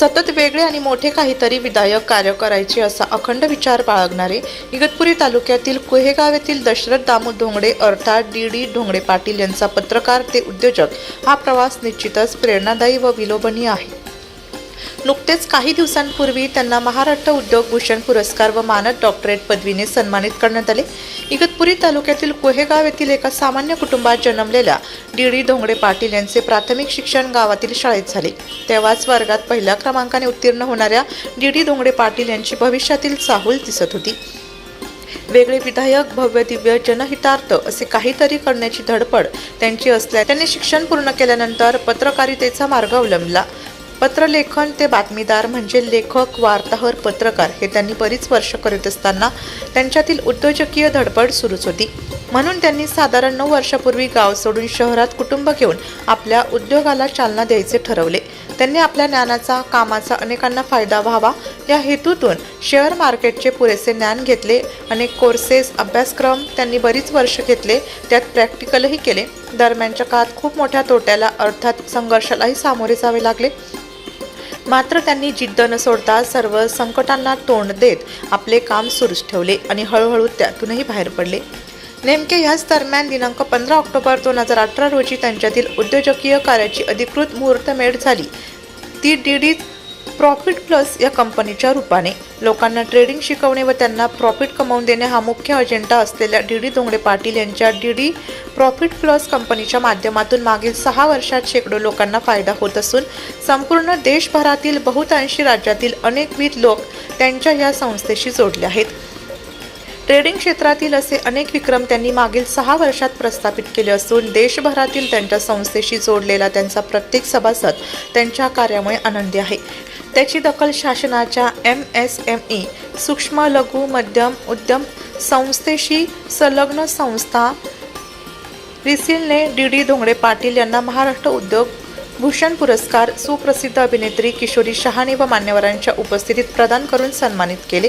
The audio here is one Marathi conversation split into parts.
सतत वेगळे आणि मोठे काहीतरी विधायक कार्य करायचे असा अखंड विचार बाळगणारे इगतपुरी तालुक्यातील कुहेगाव येथील दशरथ दामू ढोंगडे अर्थात डी डी ढोंगडे पाटील यांचा पत्रकार ते उद्योजक हा प्रवास निश्चितच प्रेरणादायी व विलोभनीय आहे. नुकतेच काही दिवसांपूर्वी त्यांना महाराष्ट्र उद्योग भूषण पुरस्कार व मानद डॉक्टरेट पदवीने सन्मानित करण्यात आले. इगतपुरी तालुक्यातील कोहेगाव येथील एका सामान्य कुटुंबात जन्मलेल्या डी डी धोंगडे पाटील यांचे प्राथमिक शिक्षण गावातील शाळेत झाले. तेव्हाच वर्गात पहिल्या क्रमांकाने उत्तीर्ण होणाऱ्या डी डी धोंगडे पाटील यांची भविष्यातील चाहूल दिसत होती. वेगळे विधायक भव्य दिव्य जनहितार्थ असे काहीतरी करण्याची धडपड त्यांची असल्या त्यांनी शिक्षण पूर्ण केल्यानंतर पत्रकारितेचा मार्ग अवलंबला. पत्रलेखन ते बातमीदार म्हणजे लेखक वार्ताहर पत्रकार हे त्यांनी बरीच वर्ष करीत असताना त्यांच्यातील उद्योजकीय धडपड सुरूच होती. म्हणून त्यांनी साधारण नऊ वर्षापूर्वी गाव सोडून शहरात कुटुंब घेऊन आपल्या उद्योगाला चालना द्यायचे ठरवले. त्यांनी आपल्या ज्ञानाचा कामाचा अनेकांना फायदा व्हावा या हेतूतून शेअर मार्केटचे पुरेसे ज्ञान घेतले अनेक कोर्सेस अभ्यासक्रम त्यांनी बरीच वर्ष घेतले त्यात प्रॅक्टिकलही केले. दरम्यानच्या काळात खूप मोठ्या तोट्याला अर्थात संघर्षालाही सामोरे जावे लागले. मात्र त्यांनी जिद्द न सोडता सर्व संकटांना तोंड देत आपले काम सुरूच ठेवले आणि हळूहळू त्यातूनही बाहेर पडले. नेमके ह्याच दरम्यान दिनांक पंधरा ऑक्टोबर दोन हजार अठरा रोजी त्यांच्यातील उद्योजकीय कार्याची अधिकृत मुहूर्तमेढ झाली. ती डी डी प्रॉफिट प्लस या कंपनीच्या रूपाने. लोकांना ट्रेडिंग शिकवणे व त्यांना प्रॉफिट कमावून देणे हा मुख्य अजेंडा असलेल्या डी डी धोंगडे पाटील यांच्या डी डी प्रॉफिट प्लस कंपनीच्या माध्यमातून मागील सहा वर्षात शेकडो लोकांना फायदा होत असून संपूर्ण देशभरातील बहुतांशी राज्यातील अनेकविध लोक त्यांच्या या संस्थेशी जोडले आहेत. ट्रेडिंग क्षेत्रातील असे अनेक विक्रम त्यांनी मागील सहा वर्षात प्रस्थापित केले असून देशभरातील त्यांच्या संस्थेशी जोडलेला त्यांचा प्रत्येक सभासद त्यांच्या कार्यामुळे आनंदी आहे. त्याची दखल शासनाच्या एम एस एम ई सूक्ष्म लघु मध्यम उद्यम संस्थेशी संलग्न संस्था रिसिलने डी डी धोंगडे पाटील यांना महाराष्ट्र उद्योग भूषण पुरस्कार सुप्रसिद्ध अभिनेत्री किशोरी शहाणे व मान्यवरांच्या उपस्थितीत प्रदान करून सन्मानित केले.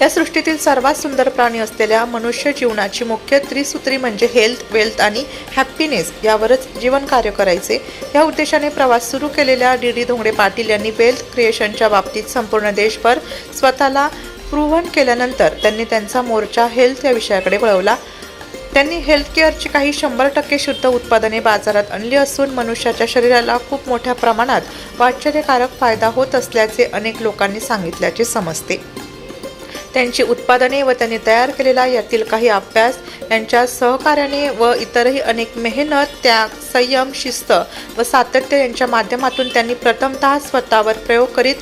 या सृष्टीतील सर्वात सुंदर प्राणी असलेल्या मनुष्य जीवनाची मुख्य त्रिसूत्री म्हणजे हेल्थ वेल्थ आणि हॅप्पीनेस यावरच जीवन कार्य करायचे. या उद्देशाने प्रवास सुरू केलेल्या डी डी धोंगडे पाटील यांनी वेल्थ क्रिएशनच्या बाबतीत संपूर्ण देशभर स्वतःला प्रूव्हन केल्यानंतर त्यांनी त्यांचा मोर्चा हेल्थ या विषयाकडे वळवला. त्यांनी हेल्थ केअरची काही शंभर टक्के शुद्ध उत्पादने बाजारात आणली असून मनुष्याच्या शरीराला खूप मोठ्या प्रमाणात आश्चर्यकारक फायदा होत असल्याचे अनेक लोकांनी सांगितल्याचे समजते. त्यांची उत्पादने व त्यांनी तयार केलेला यातील काही अभ्यास यांच्या सहकार्याने व इतरही अनेक मेहनत त्याग संयम शिस्त व सातत्य यांच्या माध्यमातून त्यांनी प्रथमतः स्वतःवर प्रयोग करीत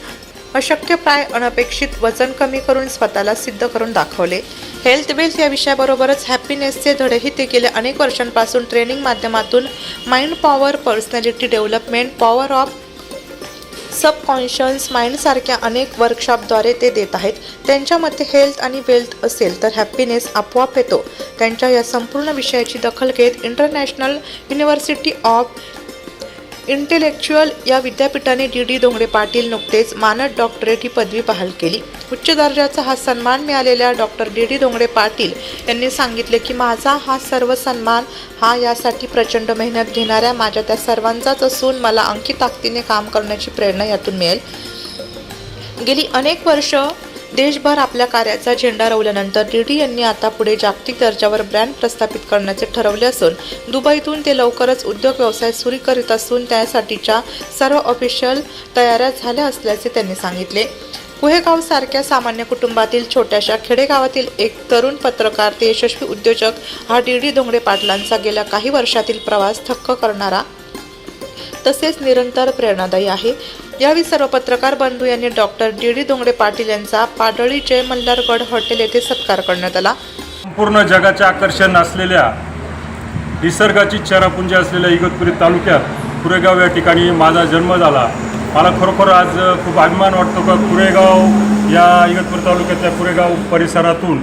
अशक्यप्राय अनपेक्षित वजन कमी करून स्वतःला सिद्ध करून दाखवले. हेल्थ वेल्थ या विषयाबरोबरच हॅपीनेसचे धडेही ते गेल्या अनेक वर्षांपासून ट्रेनिंग माध्यमातून mind power personality development power of subconscious माइंडसारख्या अनेक वर्कशॉपद्वारे ते देत आहेत. त्यांच्या मते हेल्थ आणि वेल्थ असेल तर हॅपीनेस आपोआप येतो. त्यांच्या या संपूर्ण विषयाची दखल घेत इंटरनॅशनल युनिव्हर्सिटी ऑफ इंटेलेक्च्युअल या विद्यापीठाने डी डी डोंगरे पाटील नुकतेच मानद डॉक्टरेट ही पदवी बहाल केली. उच्च दर्जाचा हा सन्मान मिळालेल्या doctor D D Dongre Patil यांनी सांगितले की माझा हा सर्व सन्मान हा यासाठी प्रचंड मेहनत घेणाऱ्या माझ्या त्या सर्वांचाच असून मला अंकी ताकदीने काम करण्याची प्रेरणा यातून मिळेल. गेली अनेक वर्ष देशभर आपल्या कार्याचा झेंडा रोवल्यानंतर डीडी यांनी आता पुढे जागतिक दर्जावर ब्रँड प्रस्थापित करण्याचे ठरवले असून दुबईतून ते लवकरच उद्योग व्यवसाय सुरू करीत असून त्यासाठीच्या सर्व ऑफिशियल तयाऱ्या झाल्या असल्याचे त्यांनी सांगितले. कुहेगाव सारख्या सामान्य कुटुंबातील छोट्याशा खेडेगावातील एक तरुण पत्रकार ते यशस्वी उद्योजक हा डी डी धोंगडे पाटलांचा गेल्या काही वर्षातील प्रवास थक्क करणारा. तसेच निरंतर प्रेरणादायी आहे. यावेळी सर्व पत्रकार बंधू यांनी doctor D D Dongade Patil यांचा पाडळी जय मल्हारगड हॉटेल येथे सत्कार करण्यात आला. संपूर्ण जगाचे आकर्षण असलेल्या निसर्गाची चरापुंजी असलेल्या इगतपुरी तालुक्यात कुरेगाव या ठिकाणी माझा जन्म झाला. मला खरोखर आज खूप अभिमान वाटतो का कुरेगाव या इगतपुरी तालुक्यातल्या कुरेगाव परिसरातून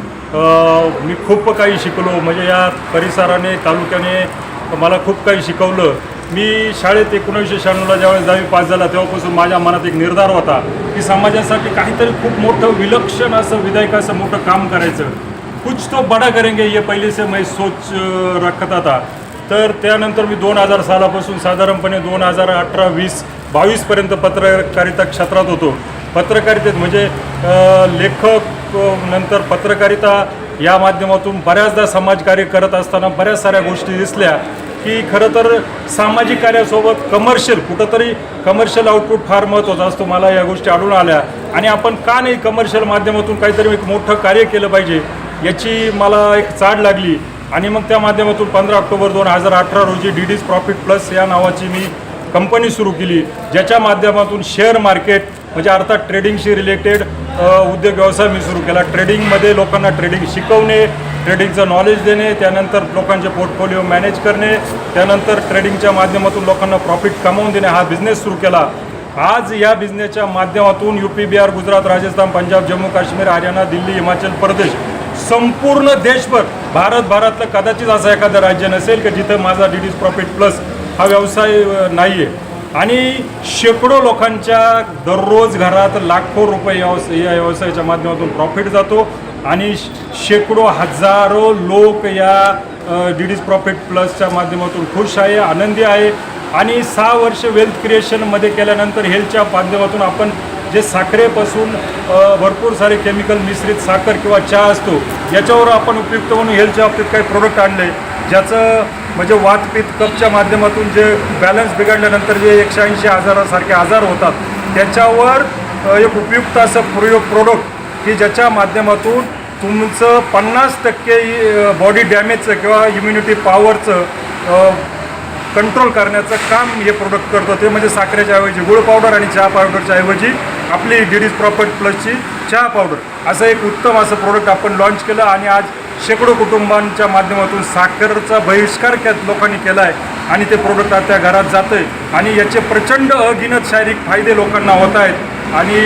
मी खूप काही शिकलो. म्हणजे या परिसराने तालुक्याने मला खूप काही शिकवलं. मी शाळेत एकोणीसशे शहाण्णवला ज्यावेळेस दहावी पास झाला तेव्हापासून माझ्या मनात एक निर्धार होता की समाजासाठी काहीतरी खूप मोठं विलक्षण असं विधायक असं मोठं काम करायचं. कुछ तो बडा करेंगे हे पहिले से मैं सोच रखत आता. तर त्यानंतर मी दोन हजार सालापासून साधारणपणे दोन हजार अठरा वीस बावीसपर्यंत पत्रकारिता क्षेत्रात होतो. पत्रकारितेत म्हणजे लेखक नंतर पत्रकारिता या माध्यमातून बऱ्याचदा समाजकार्य करत असताना बऱ्याच साऱ्या गोष्टी दिसल्या. की खरं तर सामाजिक कार्यासोबत कमर्शियल कुठंतरी कमर्शियल आउटपुट फार महत्त्वाचा असतो मला या गोष्टी आढळून आल्या. आणि आपण का नाही कमर्शियल माध्यमातून काहीतरी एक मोठं कार्य केलं पाहिजे याची मला एक चाड लागली. आणि मग त्या माध्यमातून पंधरा ऑक्टोबर दोन हजार अठरा रोजी डी डीज प्रॉफिट प्लस या नावाची मी कंपनी सुरू केली ज्याच्या माध्यमातून शेअर मार्केट म्हणजे अर्थात ट्रेडिंगशी रिलेटेड उद्योग व्यवसाय मी सुरू केला. ट्रेडिंगमध्ये लोकांना ट्रेडिंग शिकवणे ट्रेडिंगचं नॉलेज देणे त्यानंतर लोकांचे पोर्टफोलिओ मॅनेज करणे त्यानंतर ट्रेडिंगच्या माध्यमातून लोकांना प्रॉफिट कमावून देणे हा बिझनेस सुरू केला. आज या बिझनेसच्या माध्यमातून यू पी बिहार गुजरात राजस्थान पंजाब जम्मू काश्मीर हरियाणा दिल्ली हिमाचल प्रदेश संपूर्ण देशभर भारत भारतलं कदाचित असं एखादं राज्य नसेल की जिथं माझा डी डीज प्रॉफिट प्लस हा व्यवसाय नाही आहे आणि शेकडो लोकांच्या दररोज घरात लाखो रुपये व्यवस या व्यवसायाच्या माध्यमातून प्रॉफिट जातो. आणि श- शेकडो हजारो लोक या डी डीज प्रॉफिट प्लसच्या माध्यमातून खुश आहे आनंदी आहे. आणि सहा वर्ष वेल्थ क्रिएशनमध्ये केल्यानंतर हेल्थच्या माध्यमातून आपण जे साखरेपासून भरपूर सारे केमिकल मिश्रित साखर किंवा चहा असतो याच्यावर आपण उपयुक्त म्हणून हेल्थच्या बाबतीत काही प्रोडक्ट आणले ज्याचं म्हणजे वातपित्त कपच्या माध्यमातून जे बॅलन्स बिघडल्यानंतर जे एकशे ऐंशी हजारासारखे आजार होतात त्याच्यावर एक उपयुक्त असं प्रयोग प्रोडक्ट की ज्याच्या माध्यमातून तुमचं पन्नास टक्के बॉडी डॅमेजचं किंवा इम्युनिटी पॉवरचं कंट्रोल करण्याचं काम हे प्रोडक्ट करतो. ते म्हणजे साखरेच्या ऐवजी गुळ पावडर आणि चहा पावडरच्या ऐवजी आपली डीडीज प्रॉपर्ट प्लसची चहा पावडर असं एक उत्तम असं प्रोडक्ट आपण लॉन्च केलं आणि आज शेकडो कुटुंबांच्या माध्यमातून साखरचा बहिष्कार के लोकांनी केला आहे आणि ते प्रोडक्ट आता त्या घरात जातं आहे आणि याचे प्रचंड अगिनत शारीरिक फायदे लोकांना होत आहेत. आणि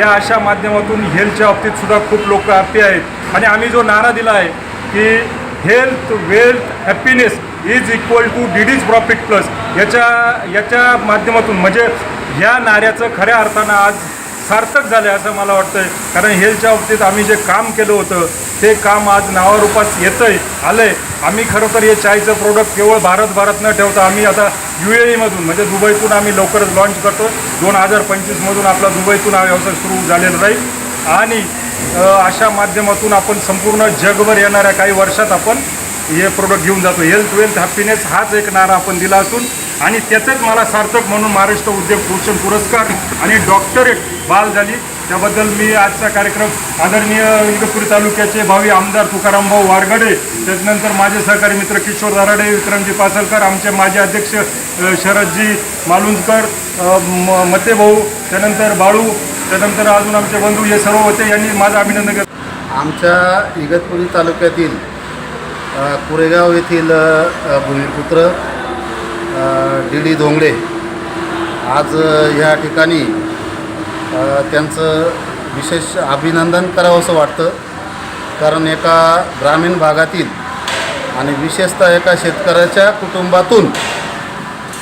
या अशा माध्यमातून हेल्थच्या बाबतीतसुद्धा खूप लोक हॅप्पी आहेत. आणि आम्ही जो नारा दिला आहे की health wealth happiness is equal to DD's profit plus. याच्या याच्या माध्यमातून म्हणजे ह्या नाऱ्याचं खऱ्या अर्थानं आज सार्थक झालं आहे असं मला वाटतं कारण हेल्थच्या बाबतीत आम्ही जे काम केलं होतं ते काम आज नावारूपात येतं आहे आलं आहे आम्ही खरं तर हे चायचं प्रोडक्ट केवळ भारतभरात न ठेवता. आम्ही आता यू ए ईमधून म्हणजे दुबईतून आम्ही लवकरच लॉन्च करतो दोन हजार पंचवीसमधून आपला दुबईतून हा व्यवसाय सुरू झालेला राहील. आणि अशा माध्यमातून आपण संपूर्ण जगभर येणाऱ्या काही वर्षात आपण हे प्रोडक्ट घेऊन जातो. हेल्थ वेल्थ हॅपीनेस हाच एक नारा आपण दिला असून आणि त्याचंच मला सार्थक म्हणून महाराष्ट्र उद्योग भूषण पुरस्कार आणि डॉक्टरेट बाल झाली. त्याबद्दल मी आजचा कार्यक्रम आदरणीय इगतपुरी तालुक्याचे भावी आमदार तुकाराम भाऊ वारगडे त्याच्यानंतर माझे सहकारी मित्र किशोर दराडे विक्रमजी पासलकर आमचे माजी अध्यक्ष शरदजी मालुंजकर म- मते भाऊ त्यानंतर बाळू त्यानंतर अजून आमचे बंधू हे सर्व होते यांनी माझं अभिनंदन केलं. आमच्या इगतपुरी तालुक्यातील कुरेगाव येथील भूमिपुत्र डी डी धोंगडे आज ह्या ठिकाणी त्यांचं विशेष अभिनंदन करावं असं वाटतं. कारण एका ग्रामीण भागातील आणि विशेषतः एका शेतकऱ्याच्या कुटुंबातून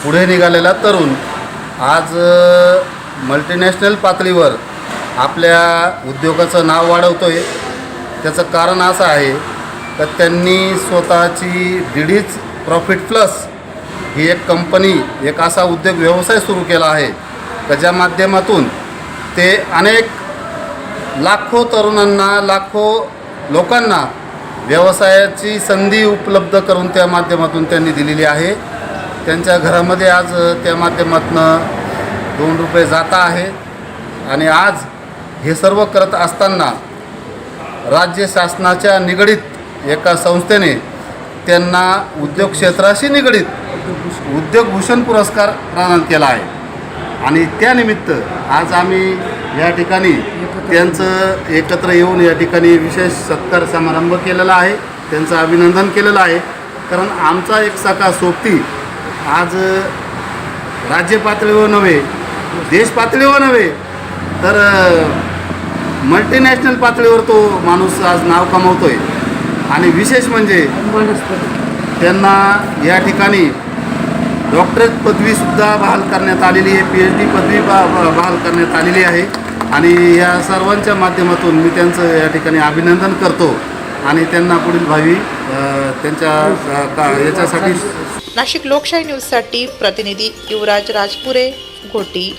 पुढे निघालेला तरुण आज मल्टीनॅशनल पातळीवर आपल्या उद्योगाचं नाव वाढवतो आहे त्याचं कारण असं आहे तर त्यांनी स्वतःची दीडीच प्रॉफिट प्लस ही एक कंपनी एक असा उद्योग व्यवसाय सुरू केला आहे. का ज्या माध्यमातून ते अनेक लाखो तरुणांना लाखो लोकांना व्यवसायाची संधी उपलब्ध करून त्या माध्यमातून त्यांनी दिलेली आहे. त्यांच्या घरामध्ये आज त्या माध्यमातून दोन रुपये जाता आहे. आणि आज हे सर्व करत असताना राज्य शासनाच्या निगडीत एका संस्थेने त्यांना उद्योग क्षेत्राशी निगडीत उद्योगभूषण पुरस्कार प्रदान केला आहे. आणि त्यानिमित्त आज आम्ही या ठिकाणी त्यांचं एकत्र येऊन या ठिकाणी विशेष सत्कार समारंभ केलेला आहे. त्यांचं अभिनंदन केलेलं आहे. कारण आमचा एक सखा सोबती आज राज्य पातळीवर नव्हे देश पातळीवर नव्हे तर मल्टीनॅशनल पातळीवर तो माणूस आज नाव कमावतोय. आणि विशेष म्हणजे त्यांना या ठिकाणी डॉक्टरेट पदवीसुद्धा बहाल करण्यात आलेली आहे पी एच डी पदवी बा बहाल करण्यात आलेली आहे. आणि या सर्वांच्या माध्यमातून मी त्यांचं या ठिकाणी अभिनंदन करतो. आणि त्यांना पुढील भावी त्यांच्या का याच्यासाठी नाशिक लोकशाही न्यूजसाठी प्रतिनिधी युवराज राजपुरे घोटी.